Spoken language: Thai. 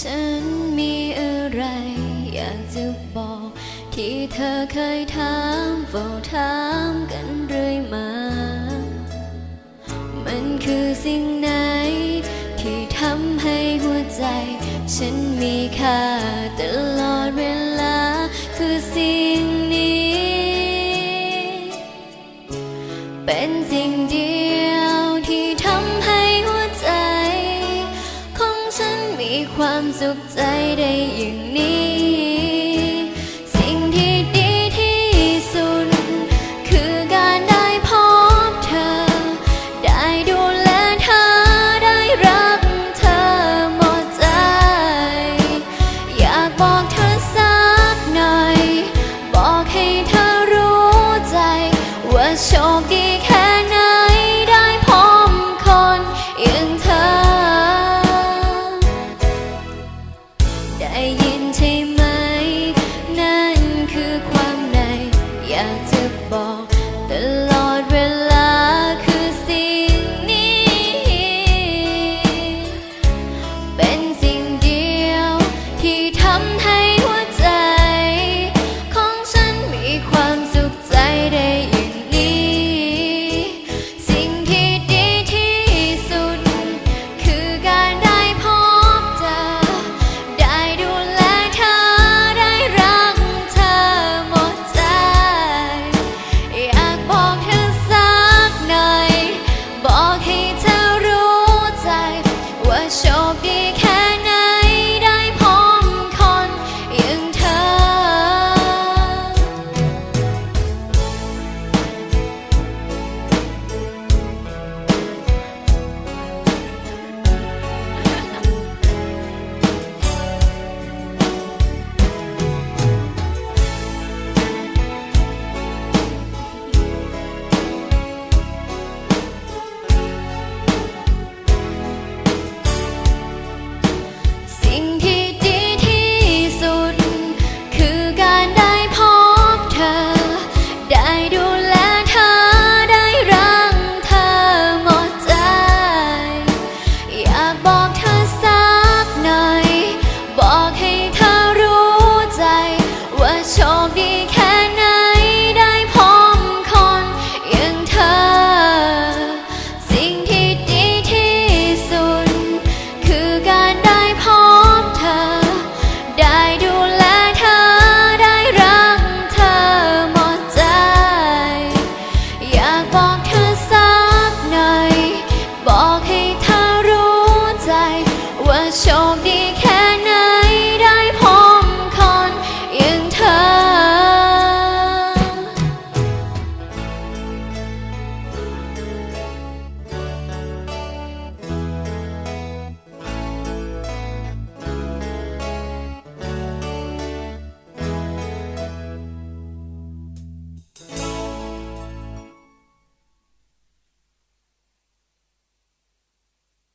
ฉันมีอะไรอยากจะบอก ที่เธอเคยถามเฝ้าถามกันเรื่อยมา มันคือสิ่งไหน ที่ทำให้หัวใจ ฉันมีค่าตลอดเวลาคือสิ่ง ความสุขใจได้อย่างนี้ สิ่งที่ดีที่สุด คือการได้พบเธอ ได้ดูแลเธอ ได้รักเธอหมดใจ อยากบอกเธอสักหน่อย บอกให้เธอรู้ใจ ว่าโชคดี ain't? 兄弟